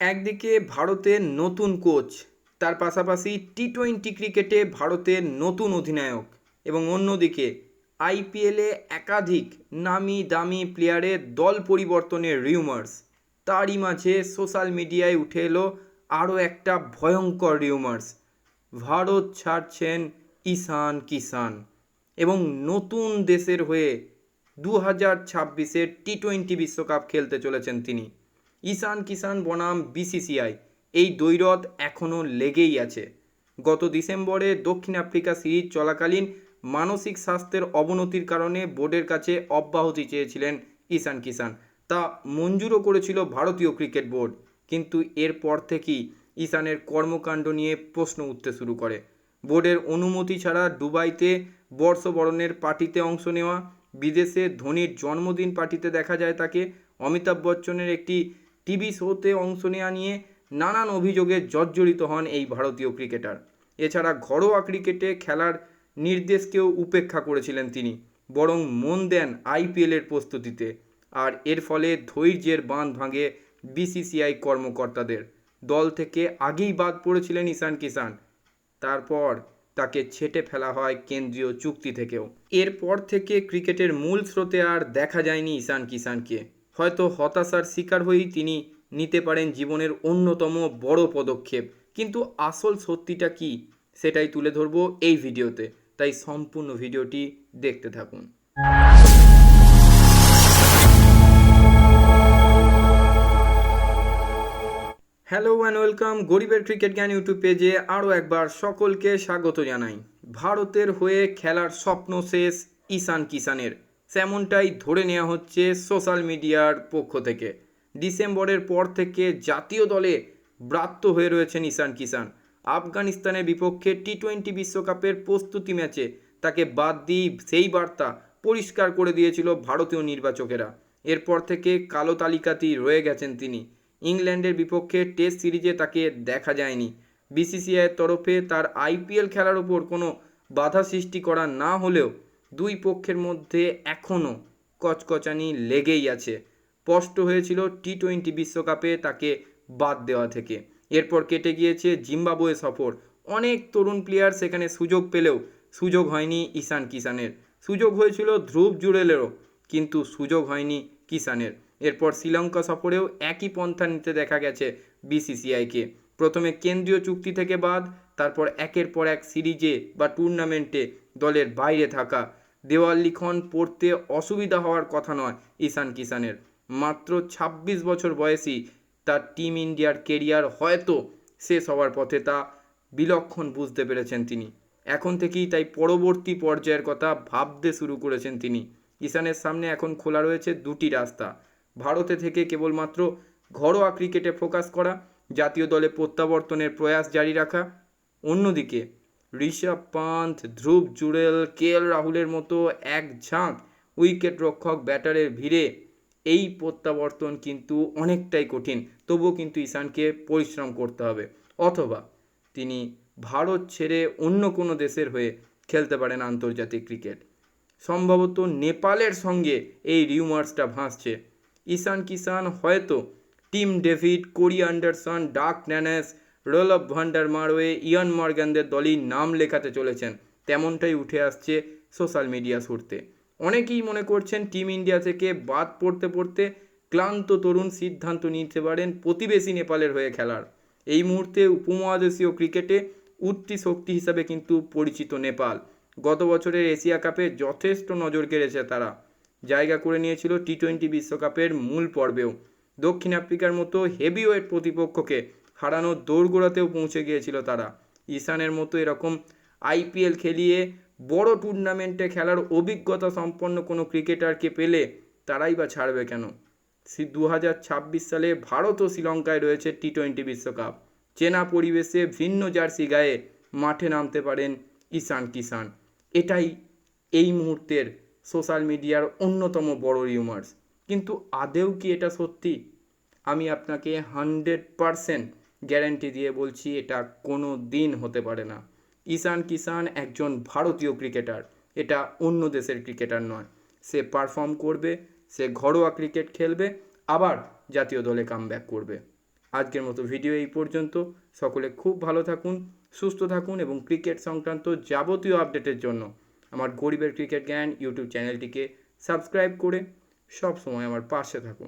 একদিকে ভারতের নতুন কোচ, তার পাশাপাশি টি টোয়েন্টি ক্রিকেটে ভারতের নতুন অধিনায়ক এবং অন্যদিকে আইপিএলে একাধিক নামি দামি প্লেয়ারের দল পরিবর্তনের রিউমার্স তারই মাঝে সোশ্যাল মিডিয়ায় উঠে এলো আরও একটা ভয়ঙ্কর রিউমার্স ভারত ছাড়ছেন ঈশান কিষান এবং নতুন দেশের হয়ে দু হাজার ছাব্বিশের টি টোয়েন্টি বিশ্বকাপ খেলতে চলেছেন তিনি। ঈশান কিষান বনাম বিসিসিআই। এই দৈরথ এখনও লেগেই আছে। গত ডিসেম্বরে দক্ষিণ আফ্রিকা সিরিজ চলাকালীন মানসিক স্বাস্থ্যের অবনতির কারণে বোর্ডের কাছে অব্যাহতি চেয়েছিলেন ঈশান কিষান। তা মঞ্জুরও করেছিল ভারতীয় ক্রিকেট বোর্ড। কিন্তু এরপর থেকেই ঈশানের কর্মকাণ্ড নিয়ে প্রশ্ন উঠতে শুরু করে। বোর্ডের অনুমতি ছাড়া দুবাইতে বর্ষবরণের পার্টিতে অংশ নেওয়া, বিদেশে ধোনির জন্মদিন পার্টিতে দেখা যায় তাকে অমিতাভ বচ্চনের একটি টিভি শোতে অংশ নেওয়া নিয়ে নানান অভিযোগে জর্জরিত হন এই ভারতীয় ক্রিকেটার। এছাড়া ঘরোয়া ক্রিকেটে খেলার নির্দেশকেও উপেক্ষা করেছিলেন তিনি, বরং মন দেন আইপিএলের প্রস্তুতিতে। আর এর ফলে ধৈর্যের বাঁধ ভাঙে বিসিসিআই কর্মকর্তাদের। দল থেকে আগেই বাদ পড়েছিলেন ঈশান কিষান তারপর তাকে ছেটে ফেলা হয় কেন্দ্রীয় চুক্তি থেকেও। এরপর থেকে ক্রিকেটের মূল স্রোতে আর দেখা যায়নি ঈশান কিষানকে হয়তো হতাশার শিকার হয়েই তিনি নিতে পারেন জীবনের অন্যতম বড় পদক্ষেপ। কিন্তু আসল সত্যিটা কি, সেটাই তুলে ধরবো এই ভিডিওতে। তাই সম্পূর্ণ ভিডিওটি দেখতে থাকুন। হ্যালো অ্যান্ড ওয়েলকাম গরিবের ক্রিকেট জ্ঞান ইউটিউব পেজে আরও একবার সকলকে স্বাগত জানাই। ভারতের হয়ে খেলার স্বপ্ন শেষ ঈশান কিষানের তেমনটাই ধরে নেওয়া হচ্ছে সোশ্যাল মিডিয়ার পক্ষ থেকে। ডিসেম্বরের পর থেকে জাতীয় দলে ব্রাত্য হয়ে রয়েছেন ঈশান কিষান আফগানিস্তানের বিপক্ষে টি টোয়েন্টি বিশ্বকাপের প্রস্তুতি ম্যাচে তাকে বাদ দিয়ে সেই বার্তা পরিষ্কার করে দিয়েছিল ভারতীয় নির্বাচকেরা। এরপর থেকে কালো তালিকাতেই রয়ে গেছেন তিনি। ইংল্যান্ডের বিপক্ষে টেস্ট সিরিজে তাকে দেখা যায়নি। বিসিসিআইয়ের তরফে তার আইপিএল খেলার ওপর কোনো বাধা সৃষ্টি করা না হলেও দুই পক্ষের মধ্যে এখনও কচকচানি লেগেই আছে। স্পষ্ট হয়েছিল টি টোয়েন্টি বিশ্বকাপে তাকে বাদ দেওয়া থেকে। এরপর কেটে গিয়েছে জিম্বাবুয়ে সফর। অনেক তরুণ প্লেয়ার সেখানে সুযোগ পেলেও সুযোগ হয়নি ঈশান কিষানের। সুযোগ হয়েছিল ধ্রুব জুড়েলেরও, কিন্তু সুযোগ হয়নি কিষানের। এরপর শ্রীলঙ্কা সফরেও একই পন্থা নিতে দেখা গেছে বিসিসিআইকে। প্রথমে কেন্দ্রীয় চুক্তি থেকে বাদ, তারপর একের পর এক সিরিজে বা টুর্নামেন্টে দলের বাইরে থাকা। দেওয়াল লিখন পড়তে অসুবিধা হওয়ার কথা নয় ঈশান কিষানের। মাত্র ২৬ বছর বয়সী তার টিম ইন্ডিয়ার কেরিয়ার হয়তো শেষ হওয়ার পথে তা বিলক্ষণ বুঝতে পেরেছেন তিনি। এখন থেকেই তাই পরবর্তী পর্যায়ের কথা ভাবতে শুরু করেছেন তিনি। ঈশানের সামনে এখন খোলা রয়েছে দুটি রাস্তা। ভারতে থেকে কেবলমাত্র ঘরোয়া ক্রিকেটে ফোকাস করা, জাতীয় দলে প্রত্যাবর্তনের প্রয়াস জারি রাখা। অন্যদিকে ঋষভ পান্থ, ধ্রুব জুড়েল, কে এল রাহুলের মতো এক ঝাঁক উইকেট রক্ষক ব্যাটারের ভিড়ে এই প্রত্যাবর্তন কিন্তু অনেকটাই কঠিন। তবুও কিন্তু ঈশানকে পরিশ্রম করতে হবে। অথবা তিনি ভারত ছেড়ে অন্য কোনো দেশের হয়ে খেলতে পারেন আন্তর্জাতিক ক্রিকেট। সম্ভবত নেপালের সঙ্গে এই রিউমার্সটা ভাসছে। ঈশান কিষান হয়তো Tim David, Corey Anderson Dirk Nannes Roelof van der Merwe Eoin মর্গ্যানদের দলই নাম লেখাতে চলেছেন। তেমনটাই উঠে আসছে সোশ্যাল মিডিয়া সুরতে অনেকেই মনে করছেন টিম ইন্ডিয়া থেকে বাদ পড়তে পড়তে ক্লান্ত তরুণ সিদ্ধান্ত নিতে পারেন প্রতিবেশী নেপালের হয়ে খেলার। এই মুহূর্তে উপমহাদেশীয় ক্রিকেটে উঠতি শক্তি হিসাবে কিন্তু পরিচিত নেপাল। গত বছরের এশিয়া কাপে যথেষ্ট নজর কেড়েছে তারা। জায়গা করে নিয়েছিল টি টোয়েন্টি বিশ্বকাপের মূল পর্বেও। দক্ষিণ আফ্রিকার মতো হেভিওয়েট প্রতিপক্ষকে হারানোর দৌড়গোড়াতেও পৌঁছে গিয়েছিল তারা। ঈশানের মতো এরকম আইপিএল খেলিয়ে বড় টুর্নামেন্টে খেলার অভিজ্ঞতা সম্পন্ন কোনো ক্রিকেটারকে পেলে তারাই বা ছাড়বে কেন? দু হাজার ছাব্বিশ সালে ভারত ও শ্রীলঙ্কায় রয়েছে টি টোয়েন্টি বিশ্বকাপ। চেনা পরিবেশে ভিন্ন জার্সি গায়ে মাঠে নামতে পারেন ঈশান কিষান এটাই এই মুহূর্তের সোশ্যাল মিডিয়ার অন্যতম বড় রিউমার্স কিন্তু আদেও কি এটা সত্যি? আমি আপনাকে হান্ড্রেড পারসেন্ট গ্যারান্টি দিয়ে বলছি, এটা কোনো দিন হতে পারে না। ঈশান কিষান একজন ভারতীয় ক্রিকেটার, এটা অন্য দেশের ক্রিকেটার নয়। সে পারফর্ম করবে, সে ঘরোয়া ক্রিকেট খেলবে, আবার জাতীয় দলে কামব্যাক করবে। আজকের মতো ভিডিও এই পর্যন্ত। সকলে খুব ভালো থাকুন, সুস্থ থাকুন এবং ক্রিকেট সংক্রান্ত যাবতীয় আপডেটের জন্য আমার গরিবের ক্রিকেট জ্ঞান ইউটিউব চ্যানেলটিকে সাবস্ক্রাইব করে সব সময় আমার পাশে থাকুন।